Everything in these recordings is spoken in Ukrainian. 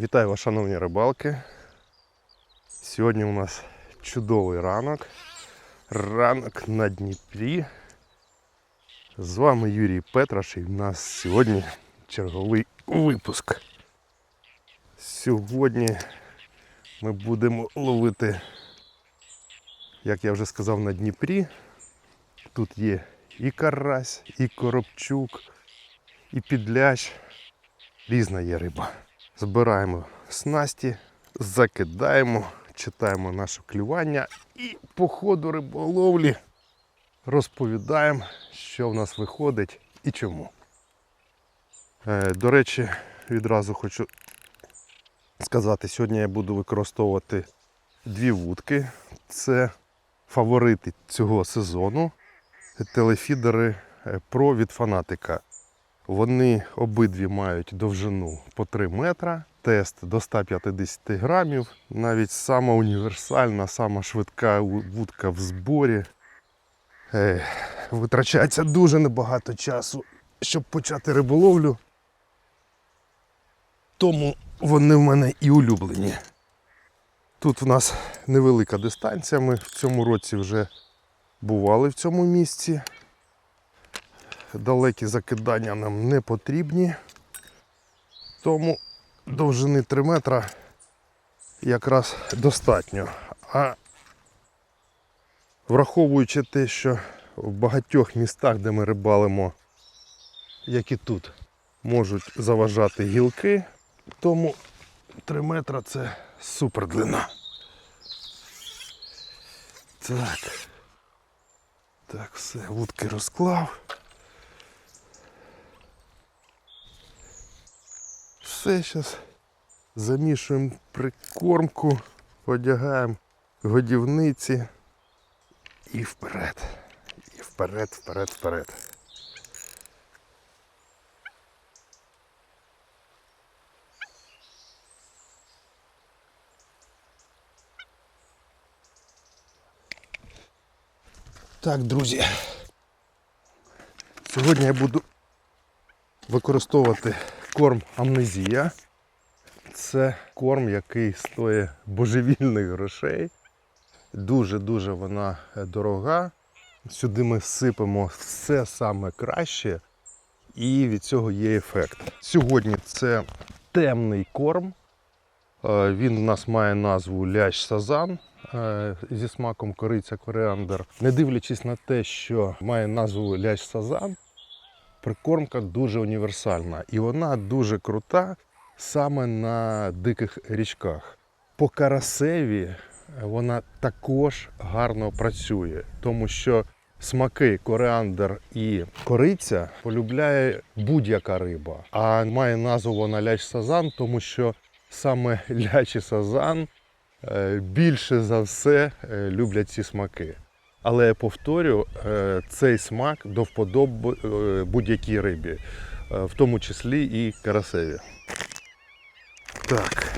Вітаю вас, шановні рибалки. Сьогодні у нас чудовий ранок. Ранок на Дніпрі. З вами Юрій Петраш і в нас сьогодні черговий випуск. Сьогодні ми будемо ловити, як я вже сказав, на Дніпрі. Тут є і карась, і коробчук, і підлящ. Різна є риба. Збираємо снасті, закидаємо, читаємо наше клювання і по ходу риболовлі розповідаємо, що в нас виходить і чому. Е, До речі, відразу хочу сказати, сьогодні я буду використовувати дві вудки. Це фаворити цього сезону. Телефідери е, Pro від фанатика. Вони обидві мають довжину по 3 метра, тест до 150 грамів. Навіть сама універсальна, сама швидка вудка в зборі. Е, витрачається дуже небагато часу, щоб почати риболовлю. Тому вони в мене і улюблені. Тут в нас невелика дистанція. Ми в цьому році вже бували в цьому місці. Далекі закидання нам не потрібні. Тому довжини 3 метра якраз достатньо. А враховуючи те, що в багатьох містах, де ми рибалимо, як і тут, можуть заважати гілки, тому 3 метра це супер длина. Так. Так, все, вудки розклав. Все, зараз замішуємо прикормку, одягаємо годівниці і вперед. І вперед, вперед, вперед. Так, друзі. Сьогодні я буду використовувати корм амнезія. Це корм, який стоїть божевільних грошей. Дуже-дуже вона дорога. Сюди ми сипемо все саме краще, і від цього є ефект. Сьогодні це темний корм. Е, Він у нас має назву лящ сазан е, зі смаком кориця коріандр. Не дивлячись на те, що має назву лящ сазан, прикормка дуже універсальна і вона дуже крута саме на диких річках. По карасеві вона також гарно працює, тому що смаки коріандр і кориця полюбляє будь-яка риба. А має назву вона лящ сазан, тому що саме лящ і сазан е, більше за все е, люблять ці смаки. Але я повторю, е, цей смак до вподоби е, будь-якій рибі, е, в тому числі і карасеві. Так.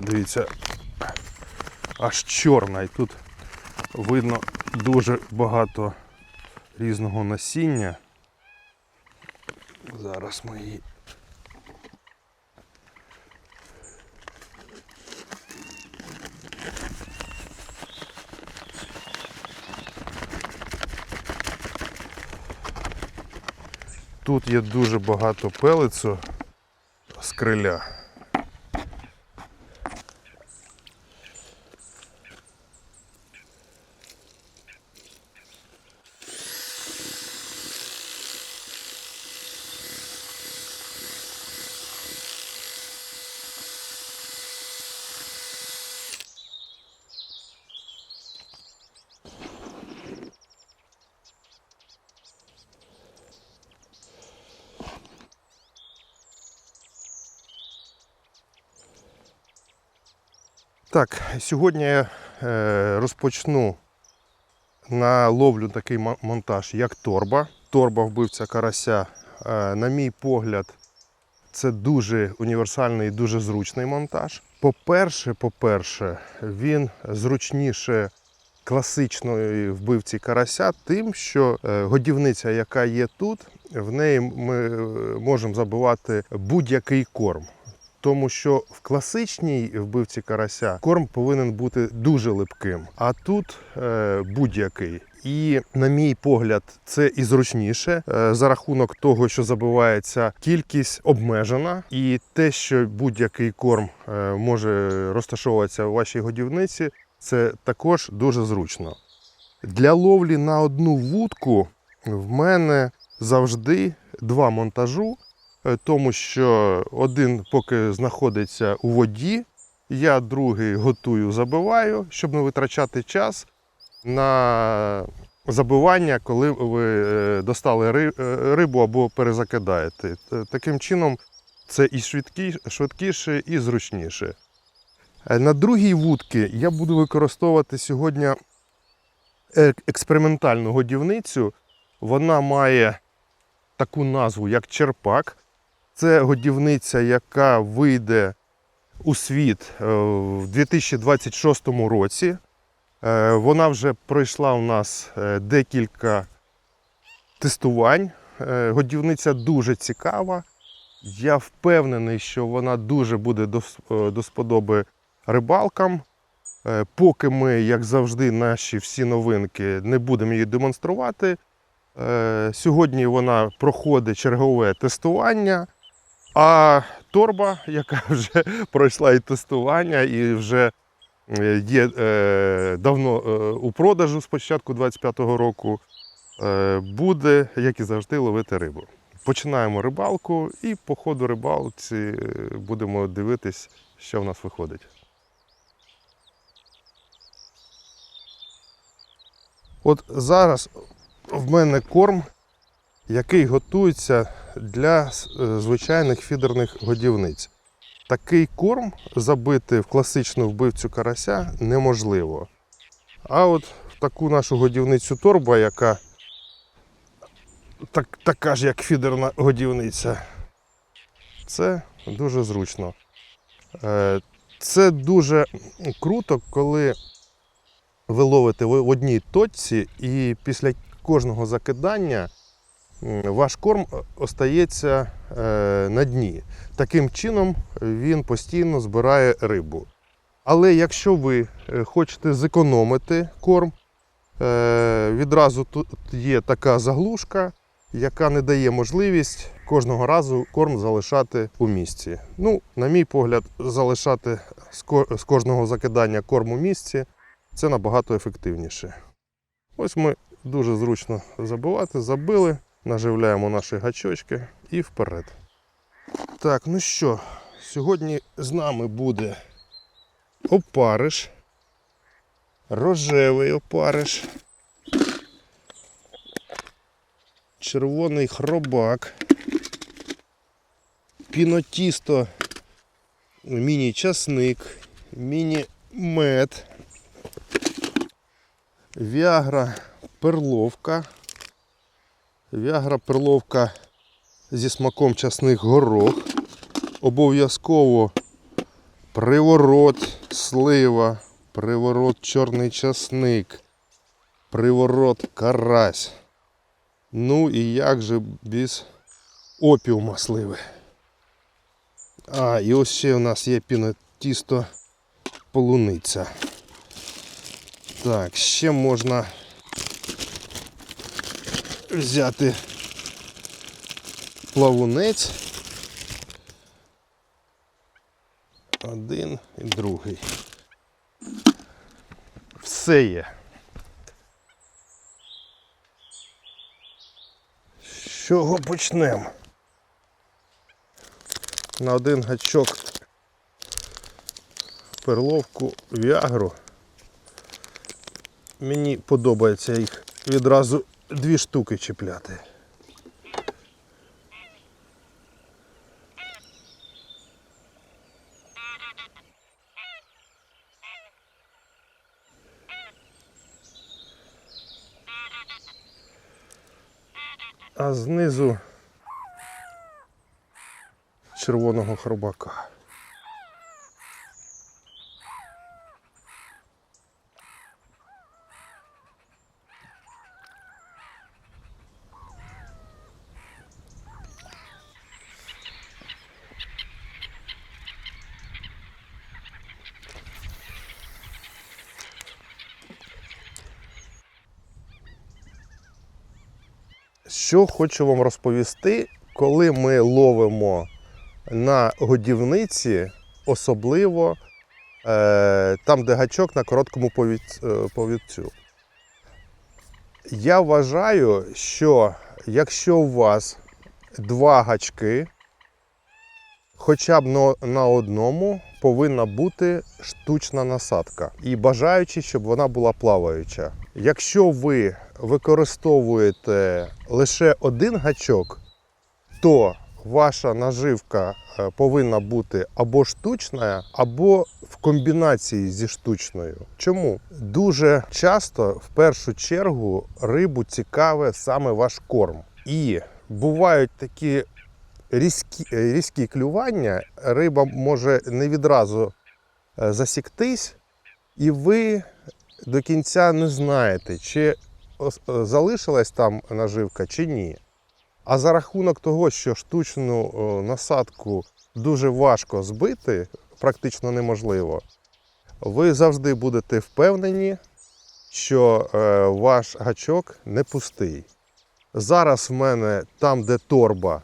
Дивіться, аж чорна, і тут видно дуже багато різного насіння. Зараз ми її Тут є дуже багато пелицю з криля. Так, сьогодні я е, розпочну на ловлю такий мо- монтаж, як торба. Торба вбивця карася. Е, на мій погляд, це дуже універсальний і дуже зручний монтаж. По-перше, по-перше, він зручніше класичної вбивці карася тим, що е, годівниця, яка є тут, в неї ми можемо забивати будь-який корм. Тому що в класичній вбивці карася корм повинен бути дуже липким, а тут е, будь-який. І, на мій погляд, це і зручніше е, за рахунок того, що забивається кількість обмежена, і те, що будь-який корм е, може розташовуватися у вашій годівниці, це також дуже зручно. Для ловлі на одну вудку в мене завжди два монтажу, тому що один поки знаходиться у воді, я другий готую, забиваю, щоб не витрачати час на забивання, коли ви е, достали е, рибу або перезакидаєте. Таким чином, це і швидкіше, і зручніше. Е, На другій вудці я буду використовувати сьогодні е- експериментальну годівницю. Вона має таку назву, як черпак. Це годівниця, яка вийде у світ е, в 2026 році. Е, Вона вже пройшла у нас е, декілька тестувань. Годівниця дуже цікава. Я впевнений, що вона дуже буде до, сподоби рибалкам. Поки ми, як завжди, наші всі новинки не будемо її демонструвати. Сьогодні вона проходить чергове тестування. А торба, яка вже пройшла і тестування, і вже е, є е, давно е, у продажу з початку 25-го року, е, буде, як і завжди, ловити рибу. Починаємо рибалку і по ходу рибалці е, будемо дивитись, що в нас виходить. От зараз в мене корм, який готується для е, звичайних фідерних годівниць. Такий корм забити в класичну вбивцю карася неможливо. А от в таку нашу годівницю торба, яка так, така ж, як фідерна годівниця, це дуже зручно. Е, Це дуже круто, коли ви ловите в одній точці, і після кожного закидання ваш корм остається е, на дні. Таким чином він постійно збирає рибу. Але якщо ви е, хочете зекономити корм, е, відразу тут є така заглушка, яка не дає можливість кожного разу корм залишати у місці. Ну, на мій погляд, залишати з кожного закидання корм у місці це набагато ефективніше. Ось ми дуже зручно забивати, забили, наживляємо наші гачочки і вперед. Так, ну що, сьогодні з нами буде опариш, рожевий опариш, червоний хробак, пінотісто, міні-часник, міні-мед, віагра перловка, віагра перловка зі смаком часник горох. Обов'язково приворот слива, приворот чорний часник, приворот карась. Ну і як же без опіума сливи. А, і ось ще у нас є пінотісто полуниця. Так, ще можна взяти плавунець. Один і другий. Все є. З чого почнемо? На один гачок перловку віагру. Мені подобається їх відразу дві штуки чіпляти. А знизу червоного хробака. Що хочу вам розповісти, коли ми ловимо на годівниці, особливо е, там, де гачок на короткому е, повідцю. Я вважаю, що якщо у вас два гачки, хоча б на одному повинна бути штучна насадка. І бажаючи, щоб вона була плаваюча. Якщо ви використовуєте лише один гачок, то ваша наживка е, повинна бути або штучна, або в комбінації зі штучною. Чому? Дуже часто, в першу чергу, рибу цікаве саме ваш корм. І бувають такі різкі, е, різкі клювання, риба може не відразу е, засіктись, і ви до кінця не знаєте, чи залишилась там наживка, чи ні. А за рахунок того, що штучну насадку дуже важко збити, практично неможливо, ви завжди будете впевнені, що е, ваш гачок не пустий. Зараз в мене там, де торба,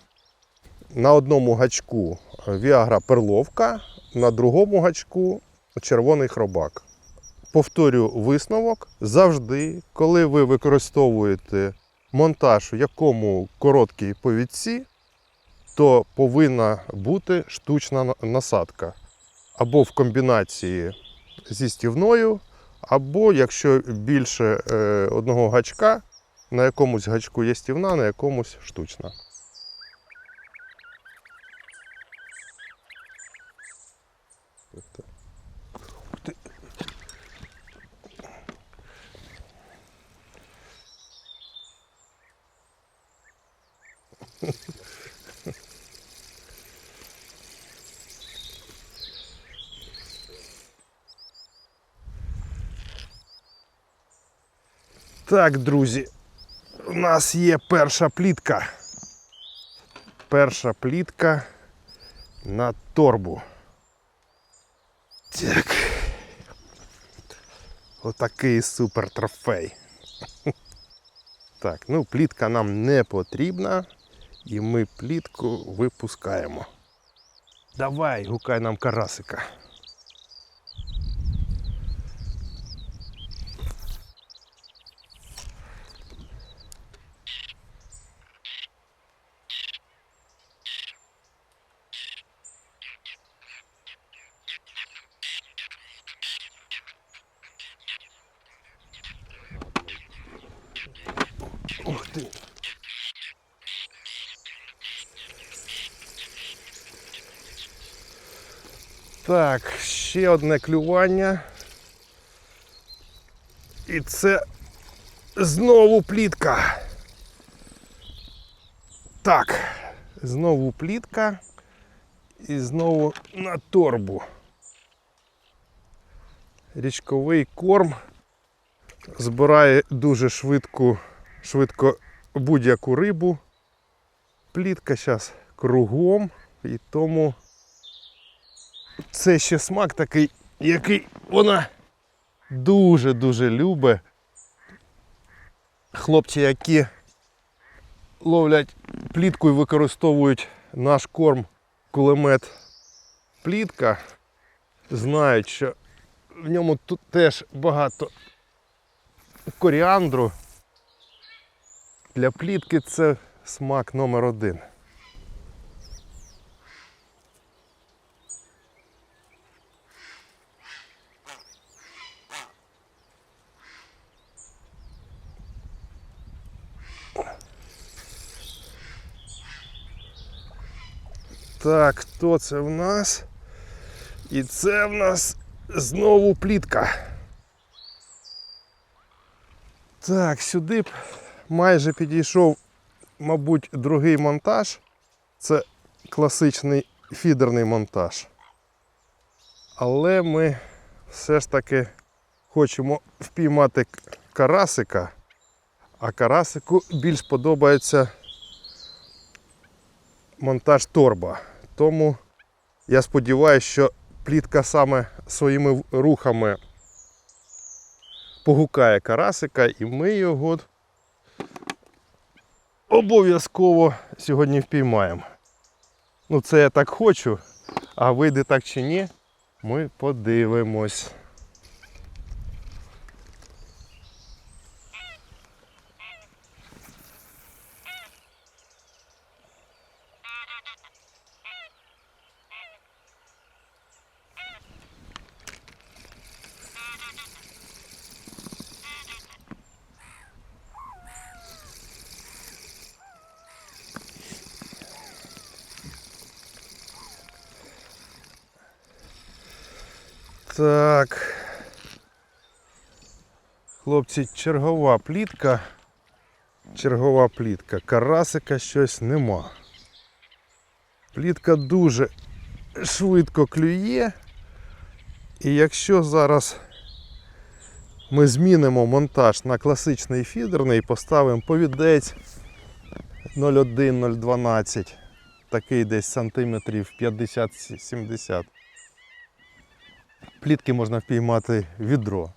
на одному гачку Viagra перловка, на другому гачку червоний хробак. Повторю висновок завжди, коли ви використовуєте монтаж, в якому короткі повідці, то повинна бути штучна насадка. Або в комбінації зі стівною, або якщо більше е, одного гачка, на якомусь гачку є стівна, на якомусь штучна. Так, друзі, у нас є перша плітка. Перша плітка на торбу. Так. Отакий супер трофей. Так, ну плітка нам не потрібна, і ми плітку випускаємо. Давай, гукай нам карасика. Ух ти. Так, ще одне клювання. І це знову плітка. Так, знову плітка. І знову на торбу. Річковий корм збирає дуже швидко, швидко будь-яку рибу. Плітка зараз кругом і тому це ще смак такий, який вона дуже-дуже любить. Хлопці, які ловлять плітку і використовують наш корм кулемет плітка, знають, що в ньому тут теж багато коріандру. Для плітки це смак номер один. Так, хто це в нас? І це в нас знову плітка. Так, сюди б майже підійшов, мабуть, другий монтаж. Це класичний фідерний монтаж. Але ми все ж таки хочемо впіймати карасика, а карасику більш подобається монтаж торба. Тому я сподіваюся, що плітка саме своїми рухами погукає карасика, і ми його обов'язково сьогодні впіймаємо. Ну, це я так хочу, а вийде так чи ні, ми подивимось. Так. Хлопці, чергова плітка. Чергова плітка. Карасика щось нема. Плітка дуже швидко клює. І якщо зараз ми змінимо монтаж на класичний фідерний, поставимо повідець 0,1-0,12, такий десь сантиметрів 50-70 плітки можна впіймати відро.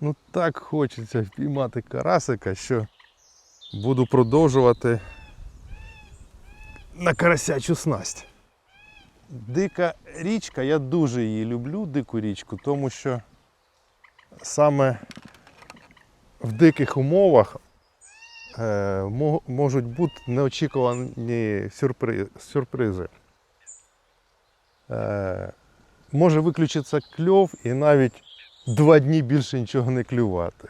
Ну так хочеться впіймати карасика, що буду продовжувати на карасячу снасть. Дика річка, я дуже її люблю, дику річку, тому що саме в диких умовах е, можуть бути неочікувані сюрпри- сюрпризи. Може виключитися кльов і навіть два дні більше нічого не клювати.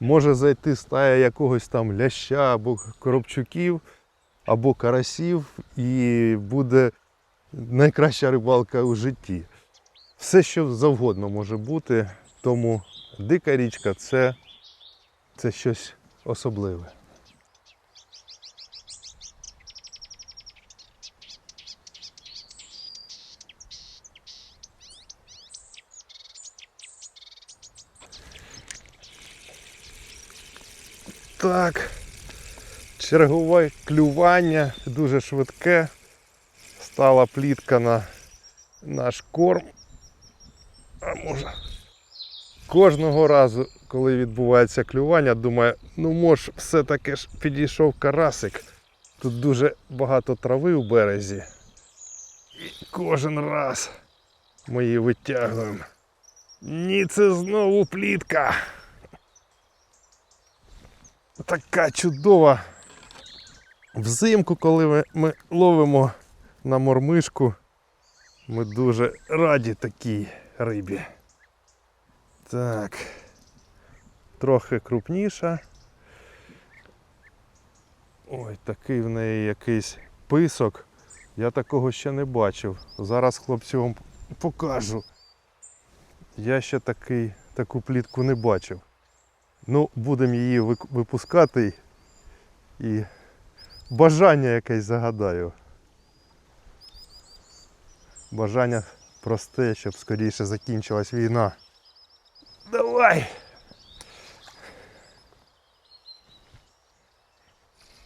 Може зайти стая якогось там ляща або коробчуків, або карасів, і буде найкраща рибалка у житті. Все, що завгодно може бути, тому дика річка це, це щось особливе. Так, чергове клювання, дуже швидке. Стала плітка на наш корм. А може. Кожного разу, коли відбувається клювання, думаю, ну може все-таки ж підійшов карасик. Тут дуже багато трави у березі. І кожен раз ми її витягуємо. Ні, це знову плітка. Така чудова. Взимку, коли ми, ми ловимо на мормишку, ми дуже раді такій рибі. Так. Трохи крупніша. Ой, такий в неї якийсь писок. Я такого ще не бачив. Зараз хлопці вам покажу. Я ще такий, таку плітку не бачив. Ну, будемо її випускати і бажання якесь загадаю. Бажання просте, щоб скоріше закінчилась війна. Давай!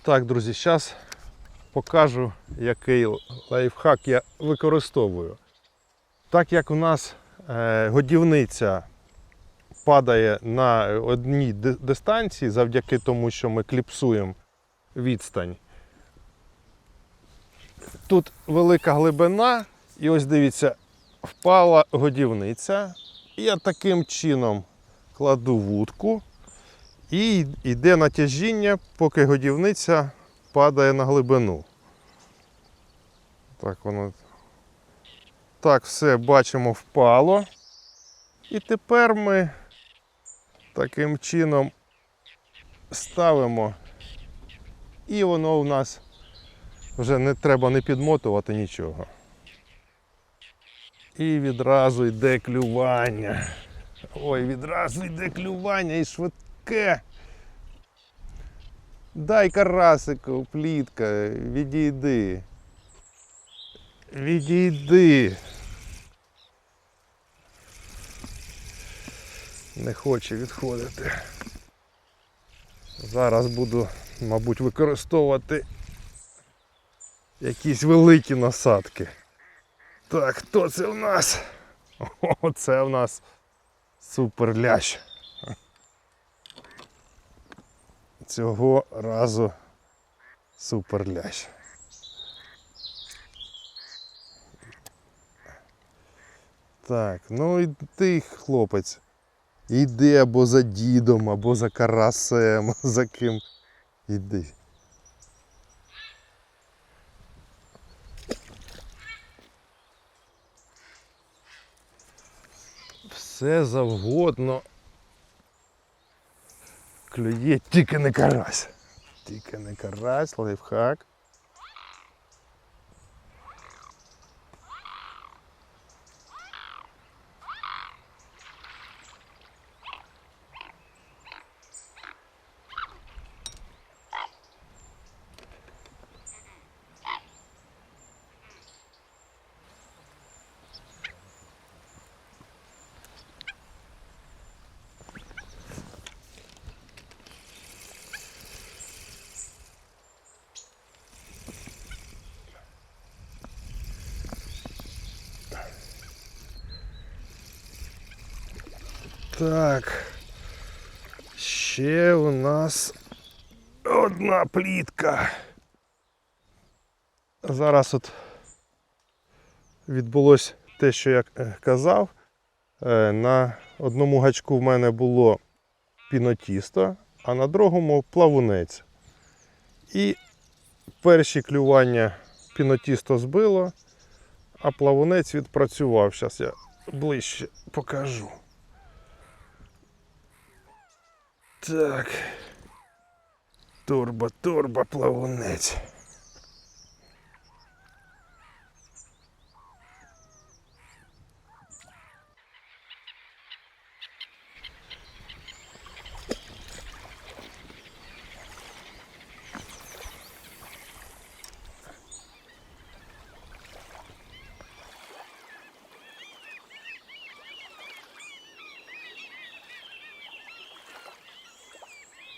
Так, друзі, зараз покажу, який лайфхак я використовую. Так як у нас е, годівниця падає на одній дистанції завдяки тому, що ми кліпсуємо відстань. Тут велика глибина, і ось дивіться, впала годівниця. І я таким чином кладу вудку і йде натяжіння, поки годівниця падає на глибину. Так воно. Так, все бачимо, впало. І тепер ми таким чином ставимо, і воно у нас вже не треба не підмотувати нічого. І відразу йде клювання. Ой, відразу йде клювання і швидке. Дай карасику, плітка, відійди. Відійди. Не хоче відходити. Зараз буду, мабуть, використовувати якісь великі насадки. Так, хто це в нас? О, це в нас супер лящ. Цього разу Супер лящ. Так, ну і ти, хлопець. Іди або за дідом, або за карасем, за ким. Іди. Все завгодно. Клює тільки не карась. Тільки не карась, лайфхак. Так. Ще у нас одна плітка. Зараз от відбулось те, що я е, казав. Е, На одному гачку в мене було пінотісто, а на другому плавунець. І перші клювання пінотісто збило, а плавунець відпрацював. Зараз я ближче покажу. Так. Турбо, турбо, плавунець.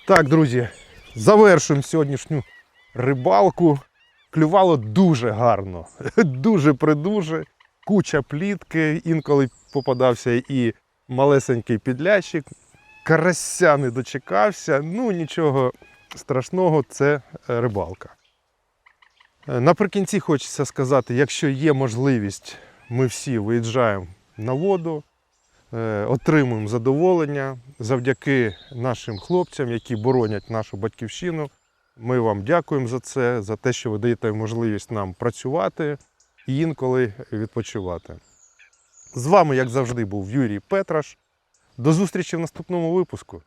Так, друзі, завершуємо сьогоднішню рибалку. Клювало дуже гарно, дуже придуже. Куча плітки, інколи попадався і малесенький підлящик. Карася не дочекався. Ну нічого страшного, це е, рибалка. Е, Наприкінці хочеться сказати, якщо є можливість, ми всі виїжджаємо на воду, отримуємо задоволення завдяки нашим хлопцям, які боронять нашу батьківщину. Ми вам дякуємо за це, за те, що ви даєте можливість нам працювати і інколи відпочивати. З вами, як завжди, був Юрій Петраш. До зустрічі в наступному випуску.